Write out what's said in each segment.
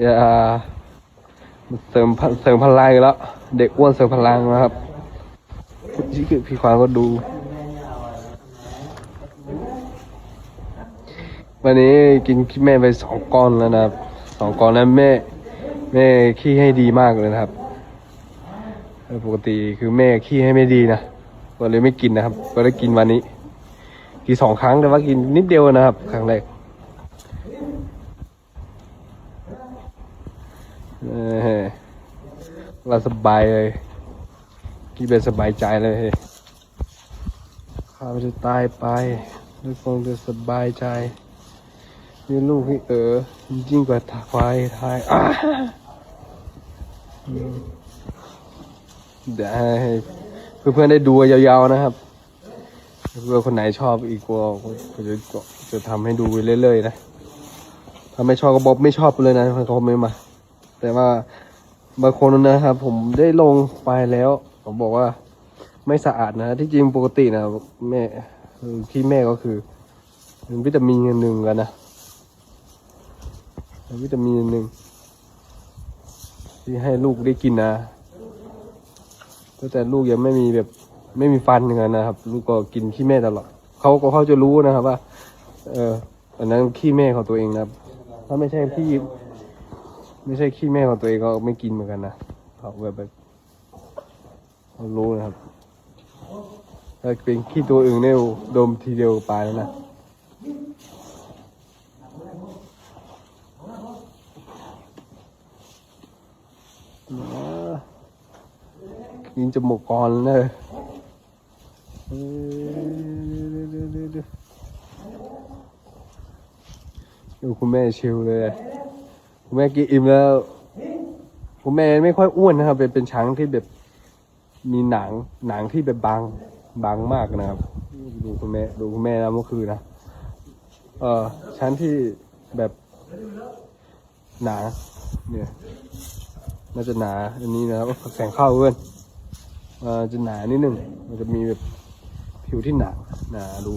อย่าเสริมเสริมพลังแล้ว เด็กอ้วนเสริมพลังนะครับพี่คือพี่ควางก็ดู วันนี้กินขี้แม่ไปสองก้อนแล้วนะครับสองก้อนนั้นแม่ แม่ขี้ให้ดีมากเลยนะครับปกติคือแม่ขี้ให้ไม่ดีนะก็เลยไม่กินนะครับ ก็ได้กินวันนี้กินสองครั้งแต่ว่ากินนิดเดียวนะครับ ครั้งแรก เราสบายเลยกินเป็นสบายใจเลยข้าจะตายไปด้วยคงจะสบายใจนี่ลูกนี่เออยิ่งกว่าควายไทยเดี๋ยวให้เพื่อนๆได้ดูยาวๆนะครับเพื่อนคนไหนชอบอีกก็ก็จะจะทำให้ดูไปเรื่อยๆนะถ้าไม่ชอบก็บอกไม่ชอบเลยนะเขาไม่มา แต่ว่าบางคนนะครับ ผมได้ลงไปแล้ว ผมบอกว่าไม่สะอาดนะ ที่จริงปกตินะแม่คือที่แม่ก็คือวิตามินอันหนึ่งกันนะวิตามินอันหนึ่งที่ให้ลูกได้กินนะแต่ลูกยังไม่มีแบบไม่มีฟันอย่างนั้นนะครับ ลูกก็กินขี้แม่ตลอดเขาก็เขาจะรู้นะครับว่า เอออันนั้นขี้แม่ของตัวเองนะครับ ถ้าไม่ใช่ขี้ ไม่ใช่ขี้แม่ของตัวเองก็ไม่กินเหมือนกันนะเขาแบบแบบเขารู้นะครับถ้าเป็นขี้ตัวอื่นเนี่ยดมทีเดียวตายแล้วนะกินจมูกก่อนเลยดูคุณแม่ชิลเลย คุณแม่กินอิ่มแล้วคุณแม่ไม่ค่อยอ้วนนะครับ เป็นเป็นช้างที่แบบมีหนังหนังที่แบบบางบางมากนะครับ ดูคุณแม่ดูคุณแม่แล้วเมื่อคืนนะเออชั้นที่แบบหนาเนี่ยน่าจะหนาอันนี้นะครับแสงเข้าเพื่อนเออจะหนานิดนึงมันจะมีแบบผิวที่หนาหนาดู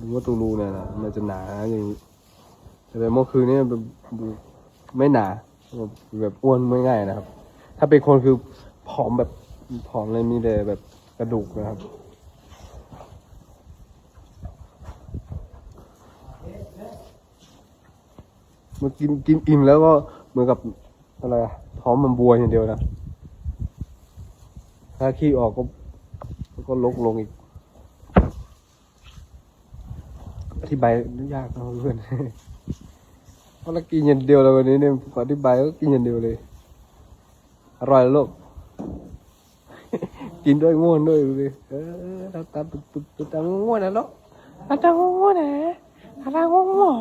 ดูว่าตูรูเนี่ยนะมันจะหนาอย่างนี้แต่เมื่อคืนนี้แบบ ไม่หนา แบบอ้วนไม่ง่ายนะครับ ถ้าเป็นคนคือผอมแบบผอมเลยมีแต่แบบกระดูกนะครับมื่อกินกินอิ่มแล้วก็เหมือนกับอะไรอะท้องมันบวมอย่างเดียวนะ ถ้าขี้ออกก็ก็ลกลงอีก อธิบายยากนะเพื่อน เพราะเรากินอย่างเดียวเลยวันนี้เนี่ยขออธิบายก็กินอย่างเดียวเลย อร่อยลูกกินด้วยง่วนด้วยดูดิเออตาตาตุ๊บตุ๊บตุ๊บตาง่วนนะลูกตาง่วนนะตาตาง่วงหมอ